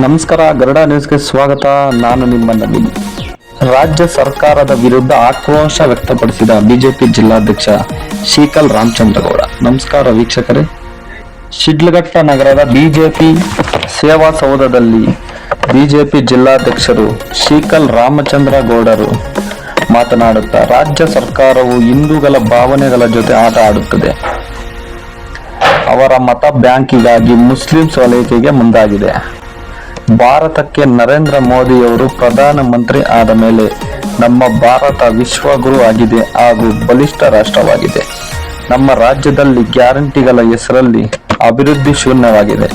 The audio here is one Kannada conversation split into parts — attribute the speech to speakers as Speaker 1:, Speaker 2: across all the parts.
Speaker 1: ನಮಸ್ಕಾರ, ಗರುಡ ನ್ಯೂಸ್ಗೆ ಸ್ವಾಗತ. ನಾನು ನಿಮ್ಮ ನವೀನ್. ರಾಜ್ಯ ಸರ್ಕಾರದ ವಿರುದ್ಧ ಆಕ್ರೋಶ ವ್ಯಕ್ತಪಡಿಸಿದ ಬಿಜೆಪಿ ಜಿಲ್ಲಾಧ್ಯಕ್ಷ ಶೀಕಲ್ ರಾಮಚಂದ್ರಗೌಡ. ನಮಸ್ಕಾರ ವೀಕ್ಷಕರೇ. ಶಿಡ್ಲಘಟ್ಟ ನಗರದ ಬಿಜೆಪಿ ಸೇವಾ ಸೌಧದಲ್ಲಿ ಬಿಜೆಪಿ ಜಿಲ್ಲಾಧ್ಯಕ್ಷರು ಶೀಕಲ್ ರಾಮಚಂದ್ರ ಗೌಡರು ಮಾತನಾಡುತ್ತಾ, ರಾಜ್ಯ ಸರ್ಕಾರವು ಹಿಂದೂಗಳ ಭಾವನೆಗಳ ಜೊತೆ ಆಟ ಆಡುತ್ತದೆ. ಅವರ ಮತ ಬ್ಯಾಂಕಿಗಾಗಿ ಮುಸ್ಲಿಂ ಸೋಲೈಕೆಗೆ ಮುಂದಾಗಿದೆ. ಭಾರತಕ್ಕೆ ನರೇಂದ್ರ ಮೋದಿಯವರು ಪ್ರಧಾನಮಂತ್ರಿ ಆದ ಮೇಲೆ ನಮ್ಮ ಭಾರತ ವಿಶ್ವಗುರು ಆಗಿದೆ ಹಾಗೂ ಬಲಿಷ್ಠ ರಾಷ್ಟ್ರವಾಗಿದೆ. ನಮ್ಮ ರಾಜ್ಯದಲ್ಲಿ ಗ್ಯಾರಂಟಿಗಳ ಹೆಸರಲ್ಲಿ ಅಭಿವೃದ್ಧಿ ಶೂನ್ಯವಾಗಿದೆ.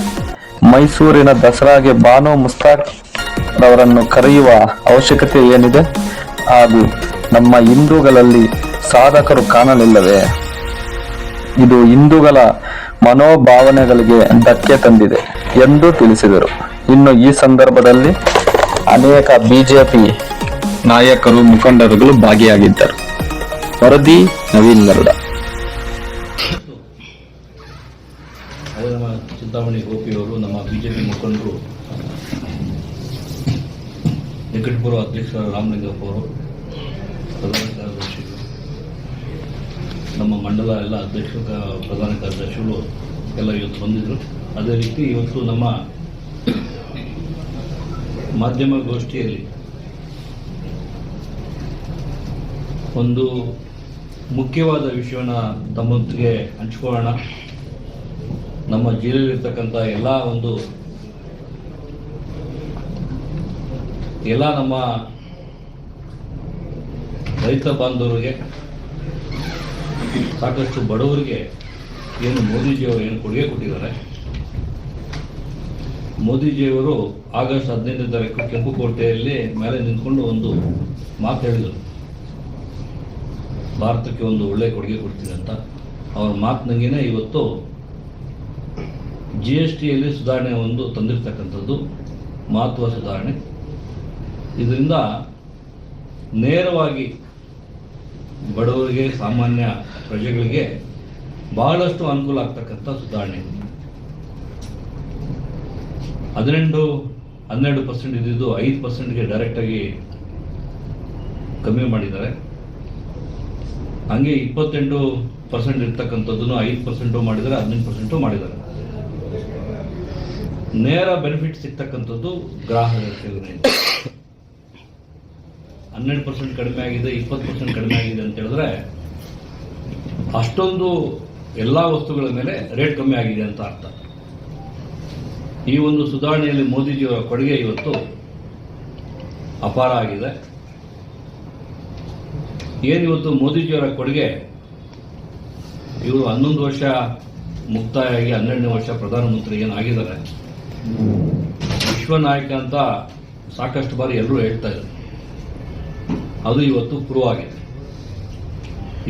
Speaker 1: ಮೈಸೂರಿನ ದಸರಾಗೆ ಬಾನು ಮುಸ್ತಾಕ್ ರವರನ್ನು ಕರೆಯುವ ಅವಶ್ಯಕತೆ ಏನಿದೆ? ಹಾಗೂ ನಮ್ಮ ಹಿಂದೂಗಳಲ್ಲಿ ಸಾಧಕರು ಕಾಣಲಿಲ್ಲವೇ? ಇದು ಹಿಂದೂಗಳ ಮನೋಭಾವನೆಗಳಿಗೆ ಧಕ್ಕೆ ತಂದಿದೆ ಎಂದು ತಿಳಿಸಿದರು. ಇನ್ನು ಈ ಸಂದರ್ಭದಲ್ಲಿ ಅನೇಕ ಬಿಜೆಪಿ ನಾಯಕರು, ಮುಖಂಡರುಗಳು ಭಾಗಿಯಾಗಿದ್ದರು. ವರದಿ ನವೀನ್ ಗರುಡ
Speaker 2: ಅದೇ ನಮ್ಮ ಚಿಂತಾಮಣಿ ಗೋಪಿಯವರು ನಮ್ಮ ಬಿಜೆಪಿ ಮುಖಂಡರು, ನಿಕಟಪುರ ಅಧ್ಯಕ್ಷ ರಾಮಲಿಂಗಪ್ಪ ಅವರು, ಪ್ರಧಾನ ಕಾರ್ಯದರ್ಶಿಗಳು ನಮ್ಮ ಮಂಡಲ ಎಲ್ಲ ಅಧ್ಯಕ್ಷರು ಪ್ರಧಾನ ಕಾರ್ಯದರ್ಶಿಗಳು ಎಲ್ಲ ಇವತ್ತು ಬಂದಿದ್ದರು ಅದೇ ರೀತಿ ಇವತ್ತು ನಮ್ಮ ಮಾಧ್ಯಮ ಗೋಷ್ಠಿಯಲ್ಲಿ ಒಂದು ಮುಖ್ಯವಾದ ವಿಷಯವನ್ನು ತಮ್ಮೊಂದಿಗೆ ಹಂಚ್ಕೊಳ್ಳೋಣ. ನಮ್ಮ ಜಿಲ್ಲೆಯಲ್ಲಿರ್ತಕ್ಕಂಥ ಎಲ್ಲ ಒಂದು ಎಲ್ಲ ನಮ್ಮ ರೈತ ಬಾಂಧವರಿಗೆ, ಸಾಕಷ್ಟು ಬಡವರಿಗೆ ಏನು ಮೋದಿಜಿಯವರು ಏನು ಕೊಡುಗೆ ಕೊಟ್ಟಿದ್ದಾರೆ. ಮೋದಿಜಿಯವರು ಆಗಸ್ಟ್ ಹದಿನೈದನೇ ತಾರೀಕು ಕೆಂಪುಕೋಟೆಯಲ್ಲಿ ಮೇಲೆ ನಿಂತ್ಕೊಂಡು ಒಂದು ಮಾತು ಹೇಳಿದರು. ಭಾರತಕ್ಕೆ ಒಂದು ಒಳ್ಳೆಯ ಕೊಡುಗೆ ಕೊಡ್ತೀನಿ ಅಂತ. ಅವ್ರ ಮಾತಿನಂಗೆನೇ ಇವತ್ತು ಜಿ ಎಸ್ ಟಿಯಲ್ಲಿ ಸುಧಾರಣೆ ಒಂದು ತಂದಿರ್ತಕ್ಕಂಥದ್ದು ಮಹತ್ವ ಸುಧಾರಣೆ. ಇದರಿಂದ ನೇರವಾಗಿ ಬಡವರಿಗೆ, ಸಾಮಾನ್ಯ ಪ್ರಜೆಗಳಿಗೆ ಬಹಳಷ್ಟು ಅನುಕೂಲ ಆಗ್ತಕ್ಕಂಥ ಸುಧಾರಣೆ. ಹದಿನೆಂಟು, ಹನ್ನೆರಡು ಪರ್ಸೆಂಟ್ ಇದ್ದಿದ್ದು ಐದು ಪರ್ಸೆಂಟ್ಗೆ ಡೈರೆಕ್ಟಾಗಿ ಕಮ್ಮಿ ಮಾಡಿದ್ದಾರೆ. ಹಂಗೆ ಇಪ್ಪತ್ತೆಂಟು ಪರ್ಸೆಂಟ್ ಇರ್ತಕ್ಕಂಥದ್ದನ್ನು ಐದು ಪರ್ಸೆಂಟು ಮಾಡಿದ್ದಾರೆ, ಹದಿನೆಂಟು ಪರ್ಸೆಂಟು ಮಾಡಿದ್ದಾರೆ. ನೇರ ಬೆನಿಫಿಟ್ ಸಿಗ್ತಕ್ಕಂಥದ್ದು ಗ್ರಾಹಕರಿಗೆ ಹನ್ನೆರಡು ಪರ್ಸೆಂಟ್ ಕಡಿಮೆ ಆಗಿದೆ, ಇಪ್ಪತ್ತು ಪರ್ಸೆಂಟ್ ಕಡಿಮೆ ಆಗಿದೆ ಅಂತ ಹೇಳಿದ್ರೆ ಅಷ್ಟೊಂದು ಎಲ್ಲ ವಸ್ತುಗಳ ಮೇಲೆ ರೇಟ್ ಕಮ್ಮಿ ಆಗಿದೆ ಅಂತ ಅರ್ಥ. ಈ ಒಂದು ಸುಧಾರಣೆಯಲ್ಲಿ ಮೋದಿಜಿಯವರ ಕೊಡುಗೆ ಇವತ್ತು ಅಪಾರ ಆಗಿದೆ. ಏನಿವತ್ತು ಮೋದಿಜಿಯವರ ಕೊಡುಗೆ? ಇವರು ಹನ್ನೊಂದು ವರ್ಷ ಮುಕ್ತಾಯ ಆಗಿ ಹನ್ನೆರಡನೇ ವರ್ಷ ಪ್ರಧಾನಮಂತ್ರಿ ಏನಾಗಿದ್ದಾರೆ ವಿಶ್ವ ನಾಯಕ ಅಂತ ಸಾಕಷ್ಟು ಬಾರಿ ಎಲ್ಲರೂ ಹೇಳ್ತಾ ಇದ್ದಾರೆ ಅದು ಇವತ್ತು ಪ್ರೂವ್ ಆಗಿದೆ.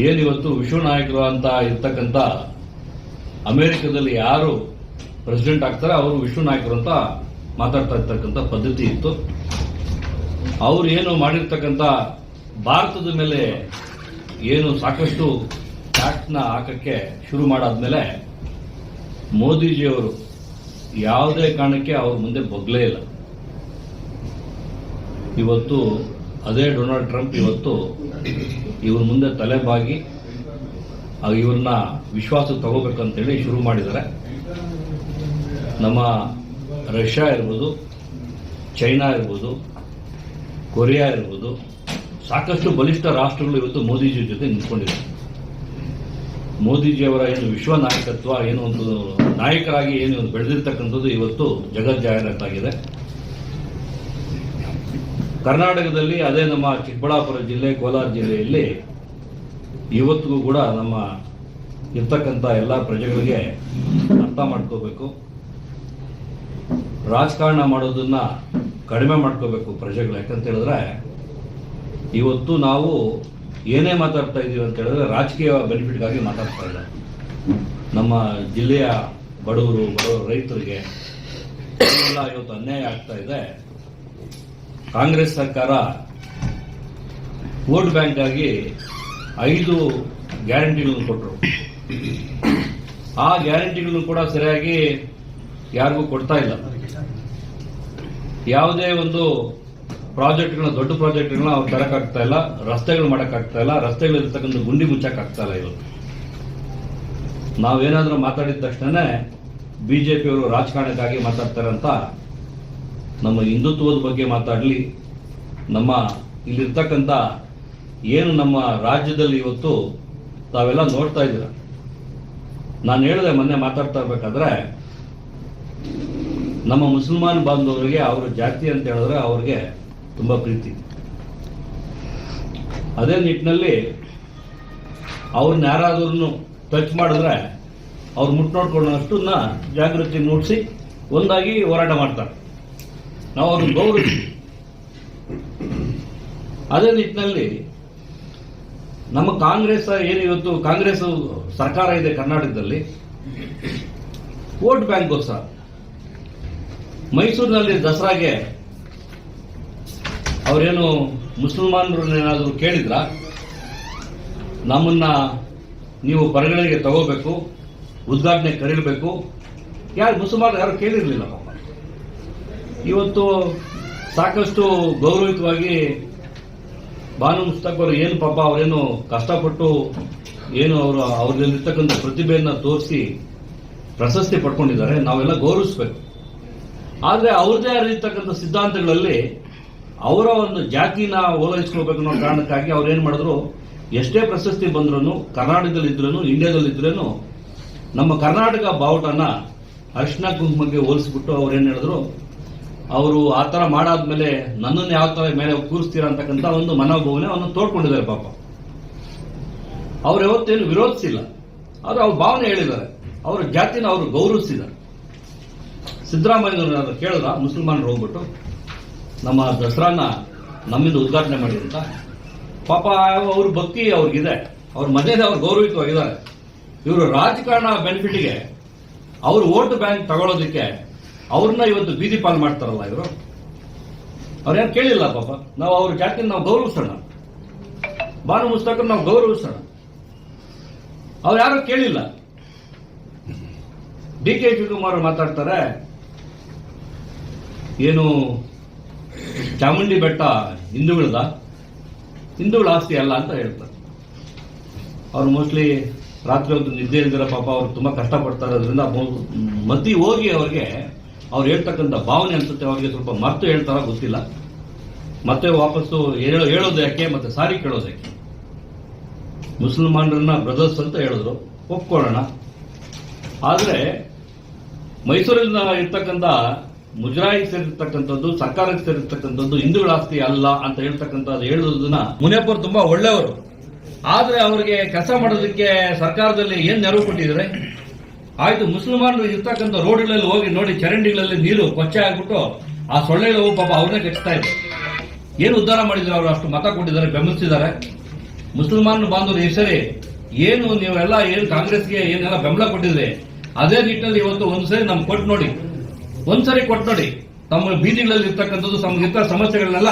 Speaker 2: ಏನಿವತ್ತು ವಿಶ್ವ ನಾಯಕರು ಅಂತ ಇರ್ತಕ್ಕಂಥ ಅಮೆರಿಕದಲ್ಲಿ ಯಾರು ಪ್ರೆಸಿಡೆಂಟ್ ಆಗ್ತಾರೆ, ಅವರು ವಿಷ್ಣು ನಾಯಕರು ಅಂತ ಮಾತಾಡ್ತಾ ಇರ್ತಕ್ಕಂಥ ಪದ್ಧತಿ ಇತ್ತು. ಅವರು ಏನು ಮಾಡಿರ್ತಕ್ಕಂಥ ಭಾರತದ ಮೇಲೆ ಏನು ಸಾಕಷ್ಟು ಟ್ಯಾಕ್ಸ್ನ ಹಾಕಕ್ಕೆ ಶುರು ಮಾಡಾದ್ಮೇಲೆ ಮೋದಿಜಿಯವರು ಯಾವುದೇ ಕಾರಣಕ್ಕೆ ಅವ್ರ ಮುಂದೆ ಬಗ್ಲೇ ಇಲ್ಲ. ಇವತ್ತು ಅದೇ ಡೊನಾಲ್ಡ್ ಟ್ರಂಪ್ ಇವತ್ತು ಇವ್ರ ಮುಂದೆ ತಲೆಬಾಗಿ ಇವ್ರನ್ನ ವಿಶ್ವಾಸ ತಗೋಬೇಕಂತೇಳಿ ಶುರು ಮಾಡಿದ್ದಾರೆ. ನಮ್ಮ ರಷ್ಯಾ ಇರ್ಬೋದು, ಚೈನಾ ಇರ್ಬೋದು, ಕೊರಿಯಾ ಇರ್ಬೋದು, ಸಾಕಷ್ಟು ಬಲಿಷ್ಠ ರಾಷ್ಟ್ರಗಳು ಇವತ್ತು ಮೋದಿಜಿ ಜೊತೆ ನಿಂತ್ಕೊಂಡಿದೆ ಮೋದಿಜಿಯವರ ಏನು ವಿಶ್ವ ನಾಯಕತ್ವ, ಏನು ಒಂದು ನಾಯಕರಾಗಿ ಏನು ಒಂದು ಬೆಳೆದಿರ್ತಕ್ಕಂಥದ್ದು ಇವತ್ತು ಜಗತ್ ಜಾಹೀರಾತಾಗಿದೆ ಕರ್ನಾಟಕದಲ್ಲಿ ಅದೇ ನಮ್ಮ ಚಿಕ್ಕಬಳ್ಳಾಪುರ ಜಿಲ್ಲೆ, ಕೋಲಾರ ಜಿಲ್ಲೆಯಲ್ಲಿ ಇವತ್ತಿಗೂ ಕೂಡ ನಮ್ಮ ಇರ್ತಕ್ಕಂಥ ಎಲ್ಲ ಪ್ರಜೆಗಳಿಗೆ ಅರ್ಥ ಮಾಡ್ಕೋಬೇಕು. ರಾಜಕಾರಣ ಮಾಡೋದನ್ನ ಕಡಿಮೆ ಮಾಡ್ಕೋಬೇಕು ಪ್ರಜೆಗಳು. ಯಾಕಂತ ಹೇಳಿದ್ರೆ, ಇವತ್ತು ನಾವು ಏನೇ ಮಾತಾಡ್ತಾ ಇದ್ದೀವಿ ಅಂತ ಹೇಳಿದ್ರೆ ರಾಜಕೀಯ ಬೆನಿಫಿಟ್ಗಾಗಿ ಮಾತಾಡ್ತಾ ಇಲ್ಲ. ನಮ್ಮ ಜಿಲ್ಲೆಯ ಬಡವರು ಬಡವರು ರೈತರಿಗೆ ಇವತ್ತು ಅನ್ಯಾಯ ಆಗ್ತಾ ಇದೆ. ಕಾಂಗ್ರೆಸ್ ಸರ್ಕಾರ ವೋಟ್ ಬ್ಯಾಂಕ್ ಆಗಿ ಐದು ಗ್ಯಾರಂಟಿಗಳನ್ನು ಕೊಟ್ಟರು ಆ ಗ್ಯಾರಂಟಿಗಳನ್ನು ಕೂಡ ಸರಿಯಾಗಿ ಯಾರಿಗೂ ಕೊಡ್ತಾ ಇಲ್ಲ. ಯಾವುದೇ ಒಂದು ಪ್ರಾಜೆಕ್ಟ್ಗಳನ್ನ, ದೊಡ್ಡ ಪ್ರಾಜೆಕ್ಟ್ಗಳನ್ನ ಅವ್ರು ತರಕಾಗ್ತಾ ಇಲ್ಲ, ರಸ್ತೆಗಳು ಮಾಡೋಕ್ಕಾಗ್ತಾ ಇಲ್ಲ, ರಸ್ತೆಗಳಿರ್ತಕ್ಕಂಥ ಗುಂಡಿ ಮುಚ್ಚಕ್ಕಾಗ್ತಾ ಇಲ್ಲ ಇವತ್ತು ನಾವೇನಾದರೂ ಮಾತಾಡಿದ ತಕ್ಷಣ ಬಿ ಜೆ ಪಿಯವರು ರಾಜಕಾರಣಕ್ಕಾಗಿ ಮಾತಾಡ್ತಾರೆ ಅಂತ ನಮ್ಮ ಹಿಂದುತ್ವದ ಬಗ್ಗೆ ಮಾತಾಡಲಿ, ನಮ್ಮ ಇಲ್ಲಿರ್ತಕ್ಕಂಥ ಏನು ನಮ್ಮ ರಾಜ್ಯದಲ್ಲಿ ಇವತ್ತು ತಾವೆಲ್ಲ ನೋಡ್ತಾ ಇದ್ದೀರ? ನಾನು ಹೇಳಿದೆ ಮೊನ್ನೆ ಮಾತಾಡ್ತಾ ಇರ್ಬೇಕಾದ್ರೆ ನಮ್ಮ ಮುಸಲ್ಮಾನ್ ಬಾಂಧವರಿಗೆ ಅವರ ಜಾತಿ ಅಂತ ಹೇಳಿದ್ರೆ ಅವ್ರಿಗೆ ತುಂಬ ಪ್ರೀತಿ. ಅದೇ ನಿಟ್ಟಿನಲ್ಲಿ ಅವ್ರನ್ನ ಯಾರಾದ್ರೂ ಟಚ್ ಮಾಡಿದ್ರೆ ಅವ್ರು ಮುಟ್ಟು ನೋಡ್ಕೊಳ್ಳೋಷ್ಟನ್ನ ಜಾಗೃತಿ ಮೂಡಿಸಿ ಒಂದಾಗಿ ಹೋರಾಟ ಮಾಡ್ತಾರೆ. ನಾವು ಅವ್ರನ್ನ ಗೌರವಿಸಿ. ಅದೇ ನಿಟ್ಟಿನಲ್ಲಿ ನಮ್ಮ ಕಾಂಗ್ರೆಸ್ ಏನು ಇವತ್ತು ಕಾಂಗ್ರೆಸ್ ಸರ್ಕಾರ ಇದೆ ಕರ್ನಾಟಕದಲ್ಲಿ, ವೋಟ್ ಬ್ಯಾಂಕ್ಗೋಸ್ಕರ ಮೈಸೂರಿನಲ್ಲಿ ದಸರಾಗೆ ಅವರೇನು ಮುಸಲ್ಮಾನರನ್ನೇನಾದರೂ ಕೇಳಿದ್ರ? ನಮ್ಮನ್ನ ನೀವು ಪರಿಗಣನೆಗೆ ತಗೋಬೇಕು, ಉದ್ಘಾಟನೆ ಕರೀಬೇಕು. ಯಾರು ಮುಸಲ್ಮಾನರು ಯಾರು ಕೇಳಿರಲಿಲ್ಲ ಇವತ್ತು ಸಾಕಷ್ಟು ಗೌರವಿತವಾಗಿ ಬಾನು ಮುಸ್ತಕ್ ಅವರು ಏನು ಪಾಪ ಅವರೇನು ಕಷ್ಟಪಟ್ಟು ಏನು ಅವರು ಅವ್ರಲ್ಲಿರ್ತಕ್ಕಂಥ ಪ್ರತಿಭೆಯನ್ನು ತೋರಿಸಿ ಪ್ರಶಸ್ತಿ ಪಡ್ಕೊಂಡಿದ್ದಾರೆ. ನಾವೆಲ್ಲ ಗೌರವಿಸ್ಬೇಕು. ಆದರೆ ಅವ್ರದೇ ಆಗಿರ್ತಕ್ಕಂಥ ಸಿದ್ಧಾಂತಗಳಲ್ಲಿ ಅವರ ಒಂದು ಜಾತಿನ ಓಲೈಸ್ಕೊಳ್ಬೇಕು ಅನ್ನೋ ಕಾರಣಕ್ಕಾಗಿ ಅವ್ರು ಏನು ಮಾಡಿದ್ರು? ಎಷ್ಟೇ ಪ್ರಶಸ್ತಿ ಬಂದ್ರೂ ಕರ್ನಾಟಕದಲ್ಲಿ ಇದ್ರೂ ಇಂಡಿಯಾದಲ್ಲಿ ಇದ್ರೂ ನಮ್ಮ ಕರ್ನಾಟಕ ಬಾವುಟನ ಅರ್ಶಿನ ಕುಂಕುಮಕ್ಕೆ ಹೋಲಿಸ್ಬಿಟ್ಟು ಅವ್ರು ಏನು ಹೇಳಿದ್ರು? ಅವರು ಆ ಥರ ಮಾಡಾದ್ಮೇಲೆ ನನ್ನನ್ನು ಯಾವ ಥರ ಮೇಲೆ ಕೂರಿಸ್ತೀರಾ ಅಂತಕ್ಕಂಥ ಒಂದು ಮನೋಭಾವನೆ ಅವನು ತೋಡ್ಕೊಂಡಿದ್ದಾರೆ ಪಾಪ. ಅವ್ರು ಯಾವತ್ತೇನು ವಿರೋಧಿಸಿಲ್ಲ. ಆದರೆ ಅವ್ರ ಭಾವನೆ ಹೇಳಿದ್ದಾರೆ. ಅವರ ಜಾತಿನ ಅವರು ಗೌರವಿಸಿದ್ದಾರೆ. ಸಿದ್ದರಾಮಯ್ಯನವ್ರು ಕೇಳಿದ? ಮುಸಲ್ಮಾನರು ಹೋಗ್ಬಿಟ್ಟು. ನಮ್ಮ ದಸರಾನ ನಮ್ಮಿಂದ ಉದ್ಘಾಟನೆ ಮಾಡಿ ಅಂತ. ಪಾಪ ಅವ್ರ ಭಕ್ತಿ ಅವ್ರಿಗಿದೆ. ಅವ್ರ ಮನೆಯಲ್ಲಿ ಅವ್ರು ಗೌರವಿತವಾಗಿದ್ದಾರೆ ಇವರು ರಾಜಕಾರಣ ಬೆನಿಫಿಟ್ಗೆ ಅವರು ವೋಟ್ ಬ್ಯಾಂಕ್ ತಗೊಳ್ಳೋದಕ್ಕೆ ಅವ್ರನ್ನ ಇವತ್ತು ಬೀದಿ ಪಾಲ್ ಮಾಡ್ತಾರಲ್ಲ ಇವರು. ಅವ್ರೇನು ಕೇಳಿಲ್ಲ ಪಾಪ. ನಾವು ಅವ್ರ ಜಾತಿನ ನಾವು ಗೌರವಿಸೋಣ. ಬಾನು ಮುಸ್ತಕ ನಾವು ಗೌರವಿಸೋಣ. ಅವ್ರು ಯಾರು ಕೇಳಿಲ್ಲ. ಡಿ ಕೆ ಶಿವಕುಮಾರ್ ಮಾತಾಡ್ತಾರೆ. ಏನು ಚಾಮುಂಡಿ ಬೆಟ್ಟ ಹಿಂದೂಗಳದ? ಹಿಂದೂಗಳ ಆಸ್ತಿ ಅಲ್ಲ ಅಂತ ಹೇಳ್ತಾರೆ. ಅವ್ರು ಮೋಸ್ಟ್ಲಿ ರಾತ್ರಿ ಹೊತ್ತು ನಿದ್ದೆ ಇಲ್ದಿರ ಪಾಪ ಅವ್ರು ತುಂಬಾ ಕಷ್ಟಪಡ್ತಾರೆ ಅದರಿಂದ ಮತಿ ಹೋಗಿ ಅವ್ರಿಗೆ ಅವ್ರು ಹೇಳ್ತಕ್ಕಂಥ ಭಾವನೆ ಅನ್ಸುತ್ತೆ, ಅವ್ರಿಗೆ ಸ್ವಲ್ಪ ಮರ್ತು ಹೇಳ್ತಾರ ಗೊತ್ತಿಲ್ಲ. ಮತ್ತೆ ವಾಪಸ್ಸು ಹೇಳೋ, ಹೇಳೋದು ಯಾಕೆ? ಮತ್ತೆ ಸಾರಿ ಕೇಳೋದು ಯಾಕೆ? ಮುಸಲ್ಮಾನರನ್ನ ಬ್ರದರ್ಸ್ ಅಂತ ಹೇಳಿದ್ರು. ಒಪ್ಕೊಳ್ಳೋಣ. ಆದ್ರೆ ಮೈಸೂರಿನ ಇರ್ತಕ್ಕಂಥ ಮುಜರಾಯಿ ಸೇರಿರ್ತಕ್ಕಂಥದ್ದು, ಸರ್ಕಾರಕ್ಕೆ ಸೇರಿರ್ತಕ್ಕಂಥದ್ದು ಹಿಂದೂಗಳ ಆಸ್ತಿ ಅಲ್ಲ ಅಂತ ಹೇಳ್ತಕ್ಕಂಥದ್ದು ಹೇಳುವುದನ್ನ ಮುನಿಯಪ್ಪರು ತುಂಬಾ ಒಳ್ಳೆಯವರು. ಆದ್ರೆ ಅವರಿಗೆ ಕೆಲಸ ಮಾಡೋದಕ್ಕೆ ಸರ್ಕಾರದಲ್ಲಿ ಏನ್ ನೆರವು ಕೊಟ್ಟಿದ್ದಾರೆ? ಆಯ್ತು ಮುಸಲ್ಮಾನರು ಇರ್ತಕ್ಕಂಥ ರೋಡ್ಗಳಲ್ಲಿ ಹೋಗಿ ನೋಡಿ, ಚರಂಡಿಗಳಲ್ಲಿ ನೀರು ಕೊಚ್ಚೆ ಆಗ್ಬಿಟ್ಟು ಆ ಸೊಳ್ಳೆಗಳು ಪಾಪ ಅವ್ರನ್ನೇ ಕಚ್ತಾ ಇದೆ. ಏನು ಉದ್ಧಾರ ಮಾಡಿದ್ರು ಅವರು? ಅಷ್ಟು ಮತ ಕೊಟ್ಟಿದ್ದಾರೆ, ಬೆಂಬಲಿಸಿದ್ದಾರೆ. ಮುಸಲ್ಮಾನ ಬಾಂಧವರು ಹೆಸರಿ ಏನು ನೀವೆಲ್ಲ ಏನು ಕಾಂಗ್ರೆಸ್ಗೆ ಏನೆಲ್ಲ ಬೆಂಬಲ ಕೊಟ್ಟಿದ್ರೆ, ಅದೇ ನಿಟ್ಟಿನಲ್ಲಿ ಇವತ್ತು ಒಂದ್ಸರಿ ನಮ್ಗೆ ಕೊಟ್ಟು ನೋಡಿ ಒಂದ್ಸರಿ ಕೊಟ್ಟು ನೋಡಿ. ತಮ್ಮ ಬೀದಿಗಳಲ್ಲಿ ಇರ್ತಕ್ಕಂಥದ್ದು ತಮ್ಗಿರ್ತ ಸಮಸ್ಯೆಗಳನ್ನೆಲ್ಲ